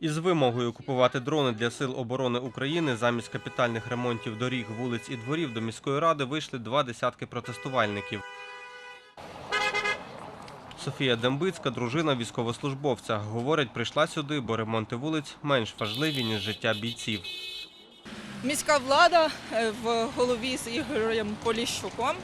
Із вимогою купувати дрони для сил оборони України замість капітальних ремонтів доріг, вулиць і дворів до міської ради вийшли два десятки протестувальників. Софія Дембицька, дружина військовослужбовця. Говорить, прийшла сюди, бо ремонти вулиць менш важливі, ніж життя бійців. Міська влада е, в голові з Ігорем Поліщуком.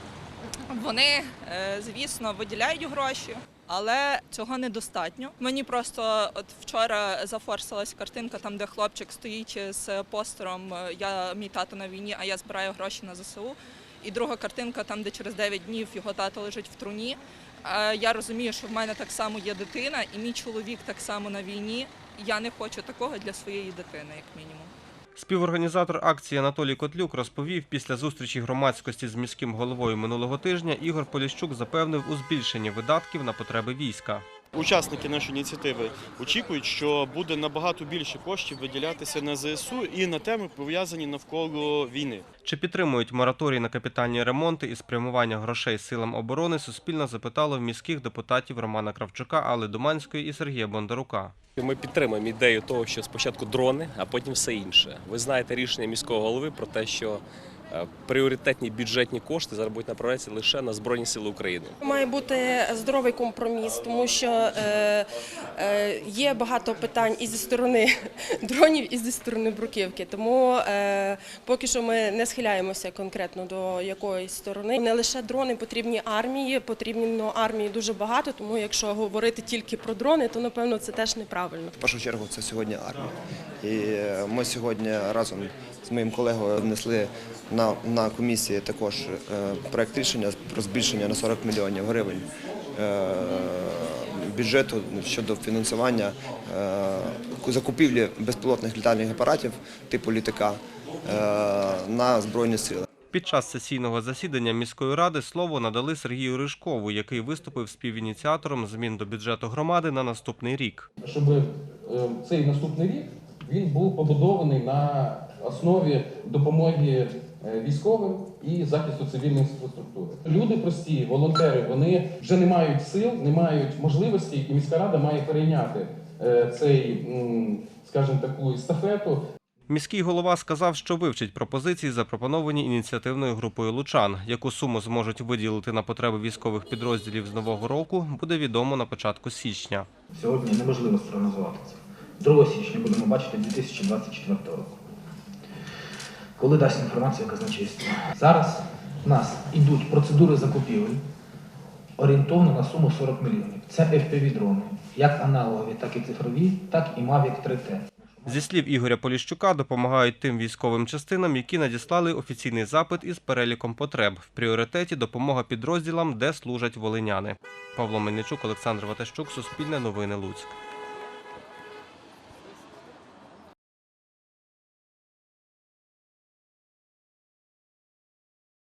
Вони, е, звісно, виділяють гроші, але цього недостатньо. Мені просто от вчора зафорсилась картинка, там де хлопчик стоїть з постером е, Я мій тато на війні, а я збираю гроші на ЗСУ. І друга картинка, там де через 9 днів його тато лежить в труні. Е, Я розумію, що в мене так само є дитина, і мій чоловік так само на війні. Я не хочу такого для своєї дитини, як мінімум. Співорганізатор акції Анатолій Котлюк розповів, після зустрічі громадськості з міським головою минулого тижня Ігор Поліщук запевнив у збільшенні видатків на потреби війська. Учасники нашої ініціативи очікують, що буде набагато більше коштів виділятися на ЗСУ і на теми пов'язані навколо війни. Чи підтримують мораторій на капітальні ремонти і спрямування грошей силам оборони? Суспільно запитало в міських депутатів Романа Кравчука, Алли Думанської і Сергія Бондарука. Ми підтримуємо ідею того, що спочатку дрони, а потім все інше. Ви знаєте рішення міського голови про те, що пріоритетні бюджетні кошти зараз будуть направлятися лише на Збройні Сили України. Має бути здоровий компроміс, тому що е, е, є багато питань і зі сторони дронів, і зі сторони бруківки. Тому е, поки що ми не схиляємося конкретно до якоїсь сторони. Не лише дрони потрібні армії, потрібно армії дуже багато. Тому якщо говорити тільки про дрони, то напевно це теж неправильно. В першу чергу це сьогодні армія. І е, ми сьогодні разом з моїм колегою внесли на, на комісії також е, проект рішення про збільшення на 40 мільйонів гривень е, бюджету щодо фінансування е, закупівлі безпілотних літальних апаратів типу літака на Збройні сили. Під час сесійного засідання міської ради слово надали Сергію Рижкову, який виступив співініціатором змін до бюджету громади на наступний рік. щоб цей наступний рік він був побудований на основі допомоги е, військовим і захисту цивільної інфраструктури. Люди прості, волонтери, вони вже не мають сил, не мають можливості, і міська рада має перейняти е, цей, скажімо, таку естафету Міський голова сказав, що вивчить пропозиції, запропоновані ініціативною групою Лучан. Яку суму зможуть виділити на потреби військових підрозділів з нового року, буде відомо на початку січня. Сьогодні неможливо спрогнозувати це. 2 січня будемо бачити 2024 року. Коли дасть інформацію казначейство. Зараз в нас йдуть процедури закупівель орієнтовно на суму 40 мільйонів. Це FPV-дрони, як аналогові, так і цифрові, так і Mavic 3T. Зі слів Ігоря Поліщука, допомагають тим військовим частинам, які надіслали офіційний запит із переліком потреб. В пріоритеті допомога підрозділам, де служать волиняни. Павло Мельничук, Олександр Ватащук, Суспільне новини Луцьк.